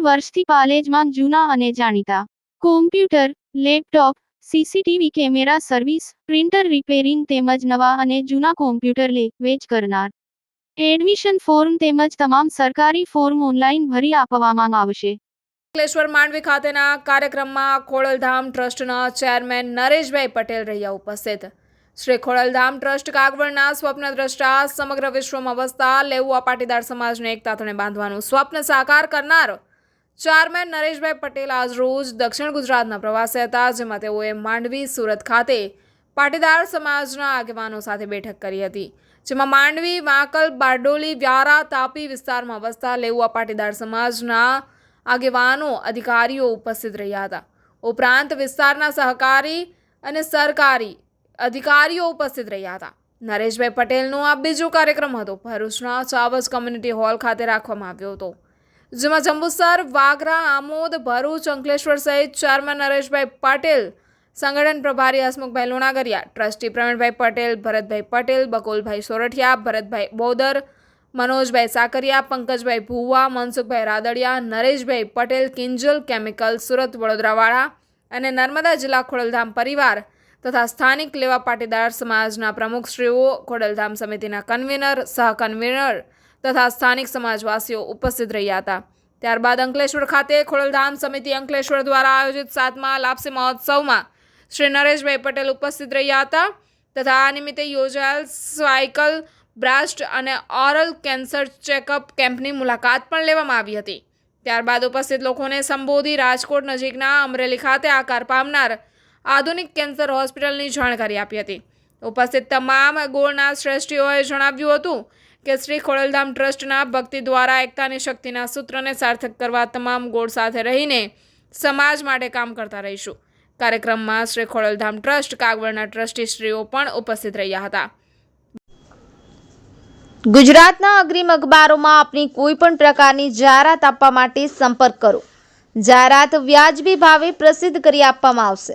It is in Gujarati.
વર્ષથી પાલેજમાં જૂના અને જાણીતા. Computer laptop CCTV camera service printer repairing તેમજ નવા અને જૂના કોમ્પ્યુટર લે, વેચ કરનાર. એડમિશન ફોર્મ તેમજ તમામ સરકારી ફોર્મ ઓનલાઈન ભરી આપવામાં આવશે. અંકલેશ્વર માંડવી ખાતેના કાર્યક્રમમાં ખોડલધામ ટ્રસ્ટના ચેરમેન નરેશભાઈ પટેલ રહ્યા ઉપસ્થિત. શ્રી ખોડલધામ ટ્રસ્ટ કાગવડના સ્વપ્ન દ્રષ્ટા સમગ્ર વિશ્વમાં વસતા લેઉવા પાટીદાર સમાજને એક તાતણે બાંધવાનું સ્વપ્ન સાકાર કરનાર ચેરમેન નરેશભાઈ પટેલ આજ રોજ દક્ષિણ ગુજરાતના પ્રવાસે હતા, જેમાં તેઓએ માંડવી, સુરત ખાતે પાટીદાર સમાજના આગેવાનો સાથે બેઠક કરી હતી. જેમાં માંડવી, વાંકલ, બારડોલી, વ્યારા, તાપી વિસ્તારમાં વસતા લેઉવા પાટીદાર સમાજના આગેવાનો, અધિકારીઓ ઉપસ્થિત રહ્યા હતા. ઉપરાંત વિસ્તારના સહકારી અને સરકારી અધિકારીઓ ઉપસ્થિત રહ્યા હતા. નરેશભાઈ પટેલનો આ બીજો કાર્યક્રમ હતો. ભરૂચના ચાવસ કોમ્યુનિટી હોલ ખાતે રાખવામાં આવ્યો હતો. જેમાં જંબુસર, વાગરા, આમોદ, ભરૂચ, અંકલેશ્વર સહિત ચેરમેન નરેશભાઈ પટેલ, સંગઠન પ્રભારી હસમુખભાઈ લુણાગરિયા, ટ્રસ્ટી પ્રવીણભાઈ પટેલ, ભરતભાઈ પટેલ, બકુલભાઈ સોરઠિયા, ભરતભાઈ બોદર, મનોજભાઈ સાકરિયા, પંકજભાઈ ભુવા, મનસુખભાઈ રાદડિયા, નરેશભાઈ પટેલ, કિંજલ કેમિકલ, સુરત વડોદરાવાળા અને નર્મદા જિલ્લા ખોડલધામ પરિવાર તથા સ્થાનિક લેવા પાટીદાર સમાજના પ્રમુખશ્રીઓ ખોડલધામ સમિતિના કન્વીનર, સહ કન્વીનર તથા સ્થાનિક સમાજવાસીઓ ઉપસ્થિત રહ્યા હતા. ત્યારબાદ અંકલેશ્વર ખાતે ખોડલધામ સમિતિ અંકલેશ્વર દ્વારા આયોજિત સાતમા લાપસી મહોત્સવમાં શ્રી નરેશભાઈ પટેલ ઉપસ્થિત રહ્યા હતા તથા આ નિમિત્તે યોજાયેલ સાયકલ, બ્રાસ્ટ અને ઓરલ કેન્સર ચેકઅપ કેમ્પની મુલાકાત પણ લેવામાં આવી હતી. ત્યારબાદ ઉપસ્થિત લોકોને સંબોધી રાજકોટ નજીકના અમરેલી ખાતે આકાર પામનાર આધુનિક કેન્સર હોસ્પિટલની જાણકારી આપી હતી. ઉપસ્થિત તમામ ગોળના શ્રેષ્ઠીઓએ જણાવ્યું હતું કે શ્રી ખોડલધામ ટ્રસ્ટના ભક્તિ દ્વારા એકતાની શક્તિના સૂત્રને સાર્થક કરવા તમામ ગોળ સાથે રહીને સમાજ માટે કામ કરતા રહીશું. કાર્યક્રમમાં શ્રી ખોડલધામ ટ્રસ્ટ, કાગવડના ટ્રસ્ટીશ્રીઓ પણ ઉપસ્થિત રહ્યા હતા. ગુજરાતના અગ્રીમ અખબારોમાં આપની કોઈ પણ પ્રકારની જાહેરાત આપવા માટે સંપર્ક કરો. જાહેરાત વ્યાજબી ભાવે પ્રસિદ્ધ કરી આપવામાં આવશે.